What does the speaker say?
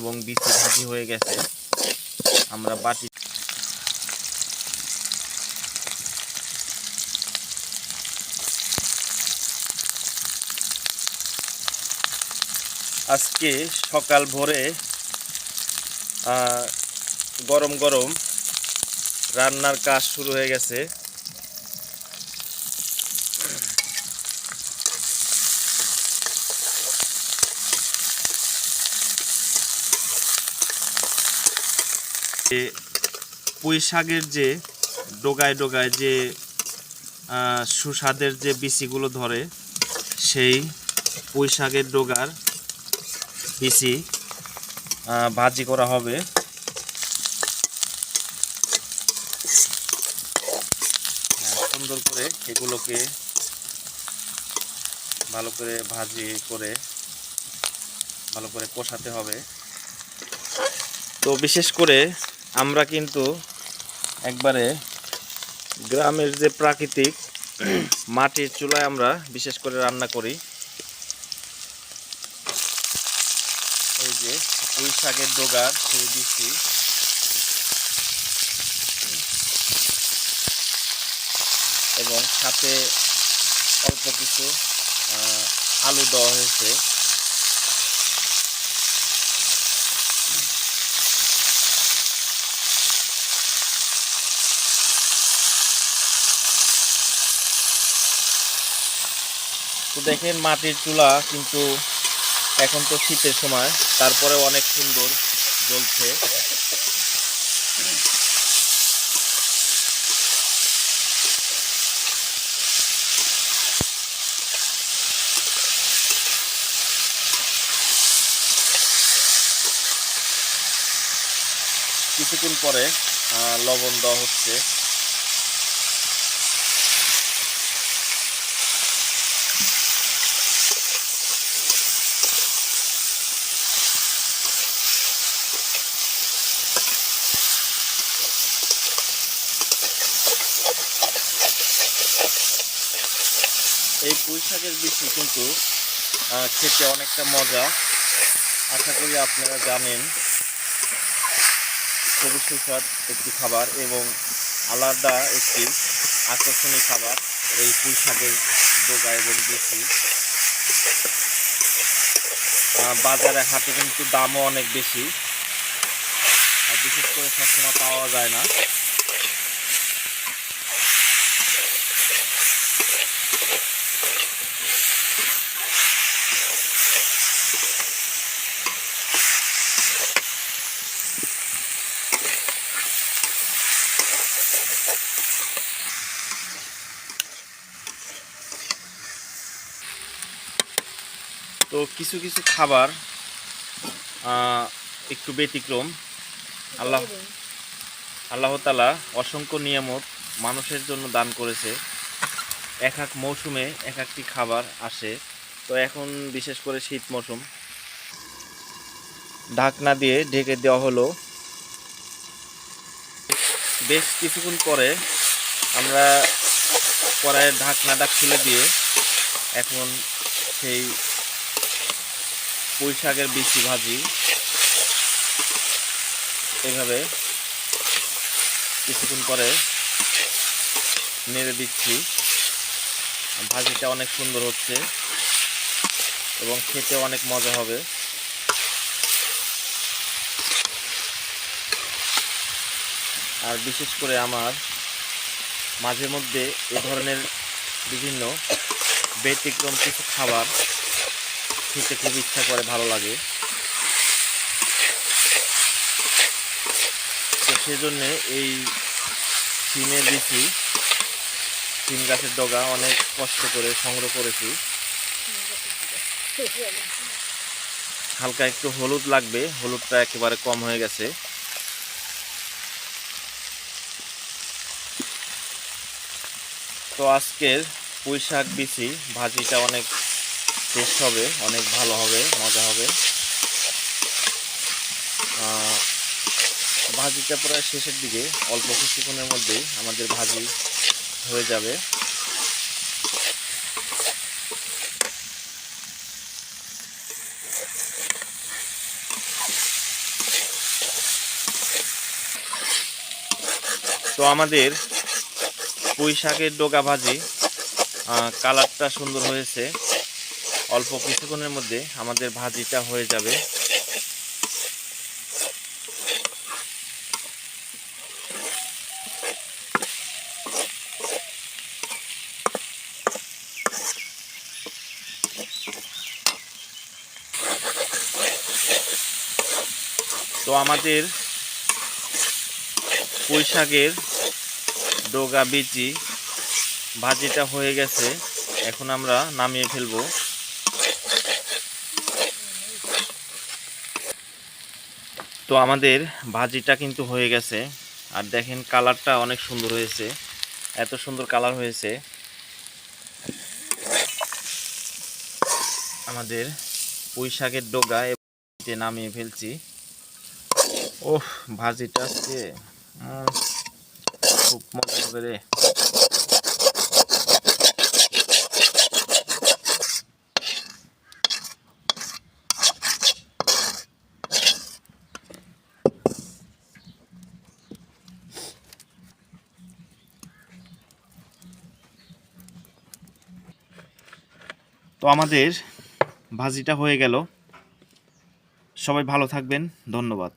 এবং বিচি ভাজি হয়ে গেছে। আমরা বাটি আজকে সকাল ভোরে গরম গরম রান্নার কাজ শুরু হয়ে গেছে। এ পুঁই শাকের যে ডোগায় ডোগায় যে সুস্বাদের যে বিচিগুলো ধরে সেই পুঁই শাকের ডোগার বিচি ভাজি করা হবে। হ্যাঁ, সুন্দর করে এগুলোকে ভালো করে ভাজি করে ভালো করে কষাতে হবে। তো বিশেষ করে আমরা কিন্তু একবারে গ্রামের যে প্রাকৃতিক মাটির চুলায় আমরা বিশেষ করে রান্না করি। এই যে পুঁই শাকের ডোগার সেই দিচ্ছি। এবং সাথে অল্প কিছু আলু দেওয়া হয়েছে। তো দেখেন মাটির চুলা কিন্তু এখন তো শীতের সময়, তারপরে অনেক সুন্দর জ্বলছে। কিছুক্ষণ পরে লবণ দেওয়া হচ্ছে। এই পুঁই শাকের বেশি কিন্তু খেতে অনেকটা মজা। আশা করি আপনারা জানেন, খুবই সুস্বাদ একটি খাবার এবং আলাদা একটি আকর্ষণীয় খাবার এই পুঁই শাকের ডোগা এবং বেশি বাজারে হাটে কিন্তু দামও অনেক বেশি, আর বিশেষ করে সবসময় পাওয়া যায় না। তো কিছু কিছু খাবার আহ, একটু ব্যতিক্রম। আল্লাহ আল্লাহ তালা অসংখ্য নিয়ামত মানুষের জন্য দান করেছে। এক এক মৌসুমে এক একটি খাবার আসে। তো এখন বিশেষ করে শীত মৌসুম। ঢাকনা দিয়ে ঢেকে দেওয়া হলো। বেশ কিছুক্ষণ পরে আমরা কড়াইয়ের ঢাকনাটা খুলে দিয়ে এখন সেই পুঁই শাকের বিচি ভাজি এভাবে কিছুক্ষণ পরে নেড়ে দিচ্ছি। ভাজিটা অনেক সুন্দর হচ্ছে এবং খেতে অনেক মজা হবে। আর বিশেষ করে আমার মাঝে মধ্যে এ ধরনের বিভিন্ন ব্যতিক্রম কিছু খাবার খেতে খুব ইচ্ছা করে, ভালো লাগে। তো সেজন্যে এই সিমের বিচি সিম গাছের ডগা অনেক কষ্ট করে সংগ্রহ করেছি। হালকা একটু হলুদ লাগবে, হলুদটা একেবারে কম হয়ে গেছে। তো আজকের পুঁই শাক বিচি, ভাজিটা অনেক টেস্ট হবে, অনেক ভালো হবে, মজা হবে। ভাজিটা প্রায় শেষের দিকে, অল্প কিছুক্ষণের মধ্যেই আমাদের ভাজি হয়ে যাবে। তো আমাদের পুঁই শাকের ডোকা ভাজি কালারটা সুন্দর হয়েছে। অল্প কিছুক্ষণের মধ্যে আমাদের ভাজিটা হয়ে যাবে। তো আমাদের পুঁই শাকের ডোগা বিচি ভাজিটা হয়ে গেছে। এখন আমরা নামিয়ে ফেলব। তো আমাদের ভাজিটা কিন্তু হয়ে গেছে। আর দেখেন কালারটা অনেক সুন্দর হয়েছে। এত সুন্দর কালার হয়েছে। আমাদের পুঁই শাকের ডোগা নামিয়ে ফেলছি। ওহ, ভাজিটা আজকে খুব মজা হবে রে। তো আমাদের ভাজিটা হয়ে গেল। সবাই ভালো থাকবেন, ধন্যবাদ।